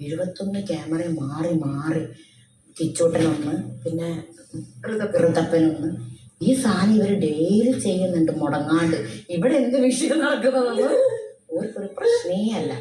എഴുപത്തൊന്ന് ക്യാമറ മാറി മാറി കിച്ചോട്ടനൊന്ന് പിന്നെ ഋതപ്പനൊന്ന് ഈ സാധനം ഇവർ ഡെയിലി ചെയ്യുന്നുണ്ട് മുടങ്ങാണ്ട്. ഇവിടെ എന്ത് വിഷയം നടക്കുന്നതെന്ന് ഒരു പ്രശ്നേ അല്ല.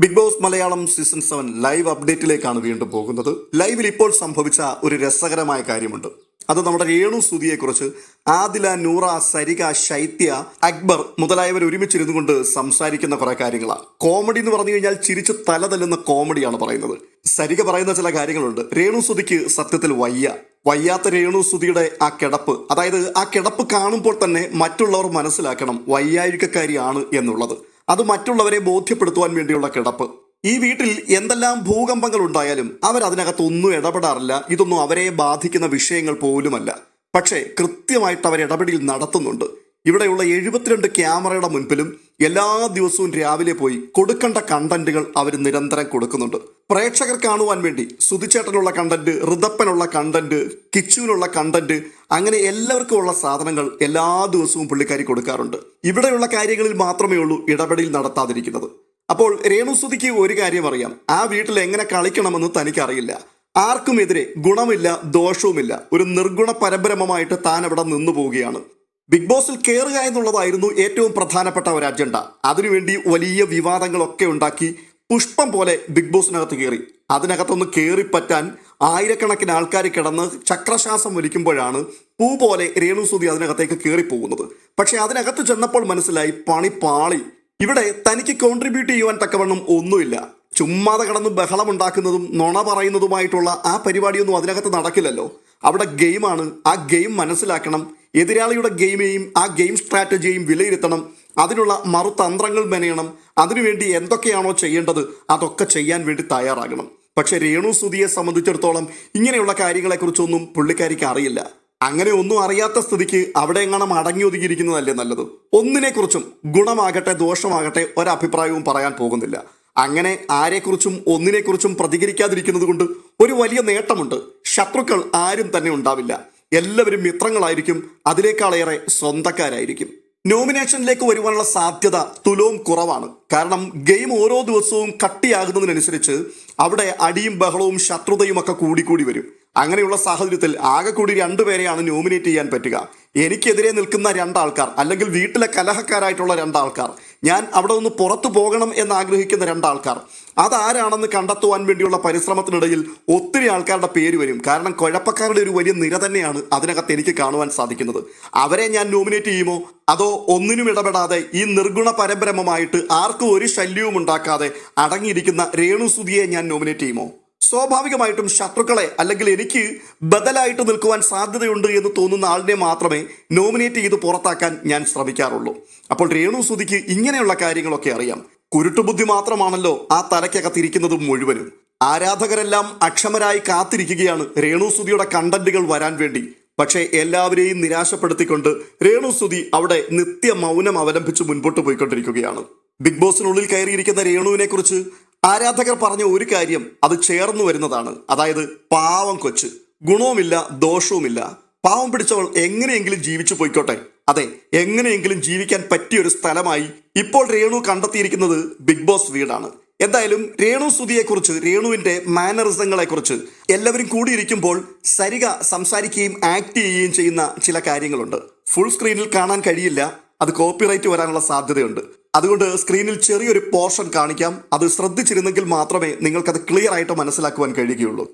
Bigg Boss Malayalam season seven live അപ്ഡേറ്റിലേക്കാണ് വീണ്ടും പോകുന്നത്. ലൈവിൽ ഇപ്പോൾ സംഭവിച്ച ഒരു രസകരമായ കാര്യമുണ്ട്. അത് നമ്മുടെ രേണു സുതിയെക്കുറിച്ച് ആദില നൂറ സരിക ശൈത്യ അക്ബർ മുതലായവർ ഒരുമിച്ചിരുന്നു കൊണ്ട് സംസാരിക്കുന്ന കുറെ കാര്യങ്ങളാണ്. കോമഡി എന്ന് പറഞ്ഞു കഴിഞ്ഞാൽ ചിരിച്ച് തല തല്ലുന്ന കോമഡിയാണ് പറയുന്നത്. സരിക പറയുന്ന ചില കാര്യങ്ങളുണ്ട്. രേണു സുതിക്ക് സത്യത്തിൽ വയ്യ. വയ്യാത്ത രേണു സുതിയുടെ ആ കിടപ്പ്. അതായത് ആ കിടപ്പ് കാണുമ്പോൾ തന്നെ മറ്റുള്ളവർ മനസ്സിലാക്കണം വയ്യാഴികക്കാരിയാണ് എന്നുള്ളത്. അത് മറ്റുള്ളവരെ ബോധ്യപ്പെടുത്തുവാൻ വേണ്ടിയുള്ള കിടപ്പ്. ഈ വീട്ടിൽ എന്തെല്ലാം ഭൂകമ്പങ്ങൾ ഉണ്ടായാലും അവരതിനകത്തൊന്നും ഇടപെടാറില്ല. ഇതൊന്നും അവരെ ബാധിക്കുന്ന വിഷയങ്ങൾ പോലുമല്ല. പക്ഷേ കൃത്യമായിട്ട് അവർ ഇടപെടൽ നടത്തുന്നുണ്ട്. ഇവിടെയുള്ള എഴുപത്തിരണ്ട് ക്യാമറയുടെ മുൻപിലും എല്ലാ ദിവസവും രാവിലെ പോയി കൊടുക്കേണ്ട കണ്ടന്റുകൾ അവർ നിരന്തരം കൊടുക്കുന്നുണ്ട്. പ്രേക്ഷകർ കാണുവാൻ വേണ്ടി സുതിച്ചേട്ടനുള്ള കണ്ടന്റ് ഋതപ്പനുള്ള കണ്ടന്റ് കിച്ചുവിനുള്ള കണ്ടന്റ് അങ്ങനെ എല്ലാവർക്കും ഉള്ള സാധനങ്ങൾ എല്ലാ ദിവസവും പുള്ളിക്കാരി കൊടുക്കാറുണ്ട്. ഇവിടെയുള്ള കാര്യങ്ങളിൽ മാത്രമേ ഉള്ളൂ ഇടപെടൽ നടത്താതിരിക്കുന്നത്. അപ്പോൾ രേണുസുതിക്ക് ഒരു കാര്യം അറിയാം. ആ വീട്ടിൽ എങ്ങനെ കളിക്കണമെന്ന് തനിക്കറിയില്ല. ആർക്കുമെതിരെ ഗുണമില്ല ദോഷവുമില്ല. ഒരു നിർഗുണ പരബ്രഹ്മമായിട്ട് താൻ അവിടെ നിന്നു പോവുകയാണ്. ബിഗ് ബോസിൽ കയറുക എന്നുള്ളതായിരുന്നു ഏറ്റവും പ്രധാനപ്പെട്ട ഒരു അജണ്ട. അതിനുവേണ്ടി വലിയ വിവാദങ്ങളൊക്കെ ഉണ്ടാക്കി പുഷ്പം പോലെ ബിഗ് ബോസിനകത്ത് കയറി അതിനകത്തൊന്ന് കയറിപ്പറ്റാൻ ആയിരക്കണക്കിന് ആൾക്കാർ കിടന്ന് ചക്രശ്വാസം വലിക്കുമ്പോഴാണ് പൂ പോലെ രേണുസുതി അതിനകത്തേക്ക് കയറിപ്പോകുന്നത് പക്ഷെ അതിനകത്ത് ചെന്നപ്പോൾ മനസ്സിലായി പണി പാളി. ഇവിടെ തനിക്ക് കോൺട്രിബ്യൂട്ട് ചെയ്യുവാൻ തക്കവണ്ണം ഒന്നുമില്ല. ചുമ്മാതെ കടന്ന് ബഹളം ഉണ്ടാക്കുന്നതും നുണ പറയുന്നതുമായിട്ടുള്ള ആ പരിപാടിയൊന്നും അതിനകത്ത് നടക്കില്ലല്ലോ. അവിടെ ഗെയിമാണ് ആ ഗെയിം മനസ്സിലാക്കണം. എതിരാളിയുടെ ഗെയിമെയും ആ ഗെയിം സ്ട്രാറ്റജിയെയും വിലയിരുത്തണം. അതിനുള്ള മറുതന്ത്രങ്ങൾ മെനയണം. അതിനുവേണ്ടി എന്തൊക്കെയാണോ ചെയ്യേണ്ടത് അതൊക്കെ ചെയ്യാൻ വേണ്ടി തയ്യാറാകണം. പക്ഷെ രേണു സുതിയെ സംബന്ധിച്ചിടത്തോളം ഇങ്ങനെയുള്ള കാര്യങ്ങളെക്കുറിച്ചൊന്നും പുള്ളിക്കാരിക്ക് അറിയില്ല. അങ്ങനെ ഒന്നും അറിയാത്ത സ്ഥിതിക്ക് അവിടെ എങ്ങനെ അടങ്ങി ഒതുങ്ങിയിരിക്കുന്നതല്ലേ നല്ലത്? ഒന്നിനെക്കുറിച്ചും ഗുണമാകട്ടെ ദോഷമാകട്ടെ ഒരഭിപ്രായവും പറയാൻ പോകുന്നില്ല. അങ്ങനെ ആരെക്കുറിച്ചും ഒന്നിനെക്കുറിച്ചും പ്രതികരിക്കാതിരിക്കുന്നത് കൊണ്ട് ഒരു വലിയ നേട്ടമുണ്ട്. ശത്രുക്കൾ ആരും തന്നെ ഉണ്ടാവില്ല. എല്ലാവരും മിത്രങ്ങളായിരിക്കും അതിനേക്കാളേറെ സ്വന്തക്കാരായിരിക്കും. നോമിനേഷനിലേക്ക് വരുവാനുള്ള സാധ്യത തുലവും കുറവാണ്. കാരണം ഗെയിം ഓരോ ദിവസവും കട്ടിയാകുന്നതിനനുസരിച്ച് അവിടെ അടിയും ബഹളവും ശത്രുതയും ഒക്കെ കൂടിക്കൂടി വരും. അങ്ങനെയുള്ള സാഹചര്യത്തിൽ ആകെ കൂടി രണ്ടുപേരെയാണ് നോമിനേറ്റ് ചെയ്യാൻ പറ്റുക. എനിക്കെതിരെ നിൽക്കുന്ന രണ്ടാൾക്കാർ അല്ലെങ്കിൽ വീട്ടിലെ കലഹക്കാരായിട്ടുള്ള രണ്ടാൾക്കാർ ഞാൻ അവിടെ നിന്ന് പുറത്തു പോകണം എന്ന് ആഗ്രഹിക്കുന്ന രണ്ടാൾക്കാർ അതാരാണെന്ന് കണ്ടെത്തുവാൻ വേണ്ടിയുള്ള പരിശ്രമത്തിനിടയിൽ ഒത്തിരി ആൾക്കാരുടെ പേര് വരും. കാരണം കുഴപ്പക്കാരുടെ ഒരു വലിയ നിര തന്നെയാണ് അതിനകത്ത് എനിക്ക് കാണുവാൻ സാധിക്കുന്നത്. അവരെ ഞാൻ നോമിനേറ്റ് ചെയ്യുമോ? അതോ ഒന്നിനും ഇടപെടാതെ ഈ നിർഗുണ പരബ്രഹ്മമായിട്ട് ആർക്കും ഒരു ശല്യവും ഉണ്ടാക്കാതെ അടങ്ങിയിരിക്കുന്ന രേണുസുതിയെ ഞാൻ നോമിനേറ്റ് ചെയ്യുമോ? സ്വാഭാവികമായിട്ടും ശത്രുക്കളെ അല്ലെങ്കിൽ എനിക്ക് ബദലായിട്ട് നിൽക്കുവാൻ സാധ്യതയുണ്ട് എന്ന് തോന്നുന്ന ആളിനെ മാത്രമേ നോമിനേറ്റ് ചെയ്ത് പുറത്താക്കാൻ ഞാൻ ശ്രമിക്കാറുള്ളൂ. അപ്പോൾ രേണു സുതിക്ക് ഇങ്ങനെയുള്ള കാര്യങ്ങളൊക്കെ അറിയാം. കുരുട്ടുബുദ്ധി മാത്രമാണല്ലോ ആ തലയ്ക്കകത്തിരിക്കുന്നത് മുഴുവനും. ആരാധകരെല്ലാം അക്ഷമരായി കാത്തിരിക്കുകയാണ് രേണു സുധിയുടെ കണ്ടന്റുകൾ വരാൻ വേണ്ടി. പക്ഷേ എല്ലാവരെയും നിരാശപ്പെടുത്തിക്കൊണ്ട് രേണു സുധി അവിടെ നിത്യ മൗനം അവലംബിച്ച് മുൻപോട്ട് പോയിക്കൊണ്ടിരിക്കുകയാണ്. ബിഗ് ബോസിനുള്ളിൽ കയറിയിരിക്കുന്ന രേണുവിനെ കുറിച്ച് ആരാധകർ പറഞ്ഞ ഒരു കാര്യം അത് ചേർന്നു വരുന്നതാണ്. അതായത് പാവം കൊച്ച്. ഗുണവുമില്ല ദോഷവുമില്ല. പാവം പിടിച്ചവൾ എങ്ങനെയെങ്കിലും ജീവിച്ചു പോയിക്കോട്ടെ. അതെ എങ്ങനെയെങ്കിലും ജീവിക്കാൻ പറ്റിയ ഒരു സ്ഥലമായി ഇപ്പോൾ രേണു കണ്ടെത്തിയിരിക്കുന്നത് ബിഗ് ബോസ് വീടാണ്. എന്തായാലും രേണു സ്തുതിയെക്കുറിച്ച് രേണുവിന്റെ മാനറിസങ്ങളെക്കുറിച്ച് എല്ലാവരും കൂടിയിരിക്കുമ്പോൾ സരിക സംസാരിക്കുകയും ആക്ട് ചെയ്യുകയും ചെയ്യുന്ന ചില കാര്യങ്ങളുണ്ട്. ഫുൾ സ്ക്രീനിൽ കാണാൻ കഴിയില്ല. അത് കോപ്പിറൈറ്റ് വരാനുള്ള സാധ്യതയുണ്ട്. അതുകൊണ്ട് സ്ക്രീനിൽ ചെറിയൊരു പോർഷൻ കാണിക്കാം. അത് ശ്രദ്ധിച്ചിരുന്നെങ്കിൽ മാത്രമേ നിങ്ങൾക്കത് ക്ലിയർ ആയിട്ട് മനസ്സിലാക്കുവാൻ കഴിയുകയുള്ളൂ.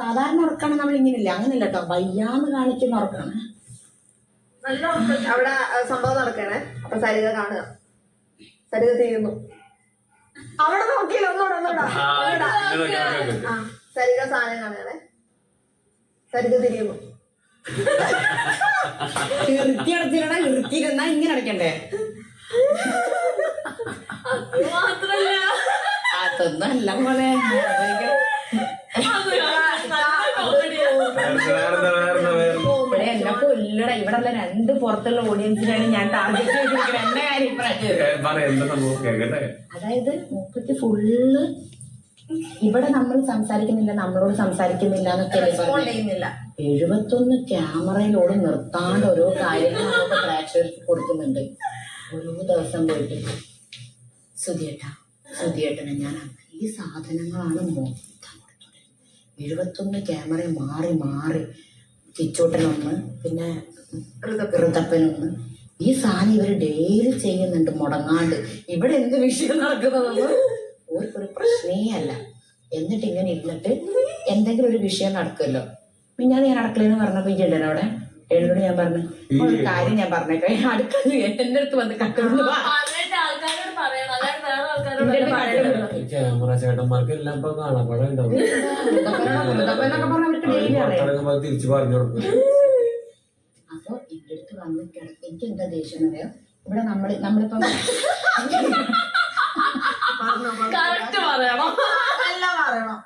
സാധാരണ ഉറക്കാണ് നമ്മൾ ഇങ്ങനെയില്ല? അങ്ങനെയല്ല കേട്ടോ. വയ്യാന്ന് കാണിക്കുന്ന ഉറക്കാണ്. നല്ല ഉറക്കം. അവിടെ സംഭവം നടക്കണേ. അപ്പൊ സരിത കാണുക. സരിത ചെയ്യുന്നു. അവിടെ നോക്കിയില്ല ഒന്നുകൂടെ ഒന്നുകൂടെ സരിക സാധനം കാണുകയാണേ. സരിക തിരിയുന്നു. ഇറുത്തി അടച്ചിരണ ഇറുത്തിയിരുന്നാ ഇങ്ങനെ അടയ്ക്കണ്ടേ? മാത്രല്ല. അതൊന്നല്ല മോളെ? ഇവിടെ എന്നെ കൊല്ലട. ഇവിടെ ഉള്ള രണ്ട് പുറത്തുള്ള ഓഡിയൻസിനാണ് ഞാൻ ടാർഗറ്റ് ചെയ്തിരിക്കുന്നത്. എന്റെ കാര്യം അതായത് മുപ്പത്തി ഫുള്ള് ഇവിടെ നമ്മൾ സംസാരിക്കുന്നില്ല നമ്മളോട് സംസാരിക്കുന്നില്ല എന്നൊക്കെ എഴുപത്തൊന്ന് ക്യാമറയിലോട് നിർത്താണ്ട് ഓരോ കാര്യങ്ങൾ നമുക്ക് പ്രേക്ഷകർക്ക് കൊടുക്കുന്നുണ്ട്. ഓരോ ദിവസം പോയിട്ട് സുധിയേട്ട സുധിയേട്ടനെ ഞാൻ ഈ സാധനങ്ങളാണ് മൊത്തം എഴുപത്തൊന്ന് ക്യാമറ മാറി മാറി കിച്ചോട്ടനൊന്ന് പിന്നെ ഋതപ്പനൊന്ന് ഈ സാധനം ഇവർ ഡെയിലി ചെയ്യുന്നുണ്ട് മുടങ്ങാണ്ട്. ഇവിടെ എന്ത് വിഷയം നടക്കുന്നതെന്ന്? ഓർക്കൊരു പ്രശ്നേ അല്ല എന്നിട്ട് ഇങ്ങനെ ഇരുന്നിട്ട് എന്തെങ്കിലും ഒരു വിഷയം നടക്കുമല്ലോ. പിന്നെ ഞാൻ അടുക്കളയെന്ന് പറഞ്ഞപ്പോ ഈ ഉണ്ടല്ലോ അവിടെ എഴുതോട് ഞാൻ പറഞ്ഞു ഒരു കാര്യം ഞാൻ പറഞ്ഞേക്കേ. അടുക്കള എന്റെ അടുത്ത് വന്ന് കക്കുന്നു ക്യാമറ ചേട്ടന്മാർക്ക് എല്ലാം ഇപ്പൊ കാണാപ്പാടം ഉണ്ടാവും. തിരിച്ചു പറഞ്ഞു കൊടുക്കും. അപ്പൊ എന്റെ വന്നിട്ട് വന്ന് കിടക്ക്. എനിക്ക് എന്താ ദേഷ്യം അറിയാം? ഇവിടെ നമ്മൾ നമ്മളിപ്പം പറയണം? എല്ലാം പറയണം?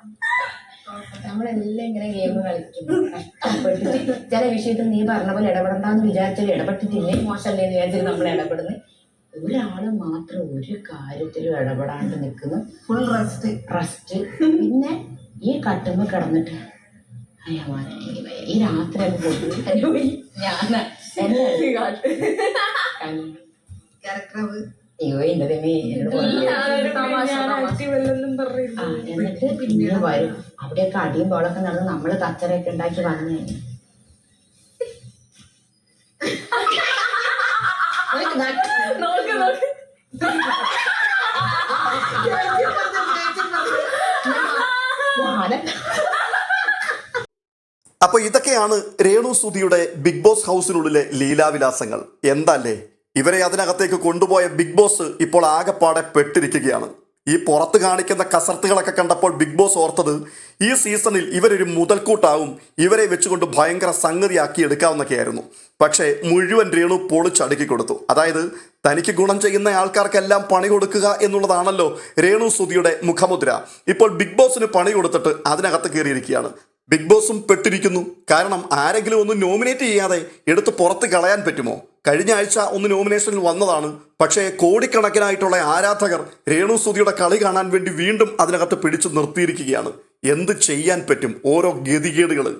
നമ്മളെല്ലാം ഇങ്ങനെ ഗെയിം കളിക്കും. കഷ്ടപ്പെട്ടിട്ട് ചില വിഷയത്തിൽ നീ പറഞ്ഞ പോലെ ഇടപെടണ്ടെന്ന് വിചാരിച്ചാൽ ഇടപെട്ടിട്ടില്ലേ? മോശമല്ലേ എന്ന് വിചാരിച്ചിട്ട് നമ്മൾ ഇടപെടുന്നത് ഒരാൾ മാത്രം ഒരു കാര്യത്തിലും ഇടപെടാണ്ട് നിൽക്കുന്നു. ഫുൾ റെസ്റ്റ് റെസ്റ്റ് പിന്നെ ഈ കട്ടുമ്പോ കിടന്നിട്ട് അയ്യോ മോനെ, എനിക്ക് ഈ രാത്രി അത് പോയി ഞാൻ എന്നെ. ക്യാരക്ടർ അയ്യോ എന്റെ എന്നിട്ട് പിന്നെ വരും. അവിടെയൊക്കെ അടിയും ബോളൊക്കെ നടന്ന് നമ്മൾ കച്ചറയൊക്കെ ഉണ്ടാക്കി വന്നു. അപ്പൊ ഇതൊക്കെയാണ് രേണു സുധിയുടെ ബിഗ് ബോസ് ഹൗസിനുള്ളിലെ ലീലാവിലാസങ്ങൾ. എന്തല്ലേ? ഇവരെ അതിനകത്തേക്ക് കൊണ്ടുപോയ ബിഗ് ബോസ് ഇപ്പോൾ ആകെപ്പാടെ പെട്ടിരിക്കുകയാണ്. ഈ പുറത്ത് കാണിക്കുന്ന കസർത്തുകളൊക്കെ കണ്ടപ്പോൾ ബിഗ് ബോസ് ഓർത്തത് ഈ സീസണിൽ ഇവരൊരു മുതൽക്കൂട്ടാവും ഇവരെ വെച്ചുകൊണ്ട് ഭയങ്കര സംഗതിയാക്കി എടുക്കാവുന്നൊക്കെയായിരുന്നു. പക്ഷേ മുഴുവൻ രേണു പൊളിച്ചടുക്കി കൊടുത്തു. അതായത് തനിക്ക് ഗുണം ചെയ്യുന്ന ആൾക്കാർക്കെല്ലാം പണി കൊടുക്കുക എന്നുള്ളതാണല്ലോ രേണു സുധിയുടെ മുഖമുദ്ര. ഇപ്പോൾ ബിഗ് ബോസിന് പണി കൊടുത്തിട്ട് അതിനകത്ത് കയറിയിരിക്കുകയാണ്. ബിഗ് ബോസും പെട്ടിരിക്കുന്നു. കാരണം ആരെങ്കിലും ഒന്ന് നോമിനേറ്റ് ചെയ്യാതെ എടുത്ത് പുറത്ത് കളയാൻ പറ്റുമോ? കഴിഞ്ഞ ആഴ്ച ഒന്ന് നോമിനേഷനിൽ വന്നതാണ്. പക്ഷേ കോടിക്കണക്കിനായിട്ടുള്ള ആരാധകർ രേണു സുധിയുടെ കളി കാണാൻ വേണ്ടി വീണ്ടും അതിനകത്ത് പിടിച്ചു നിർത്തിയിരിക്കുകയാണ്. എന്ത് ചെയ്യാൻ പറ്റും? ഓരോ ഗതികേടുകൾ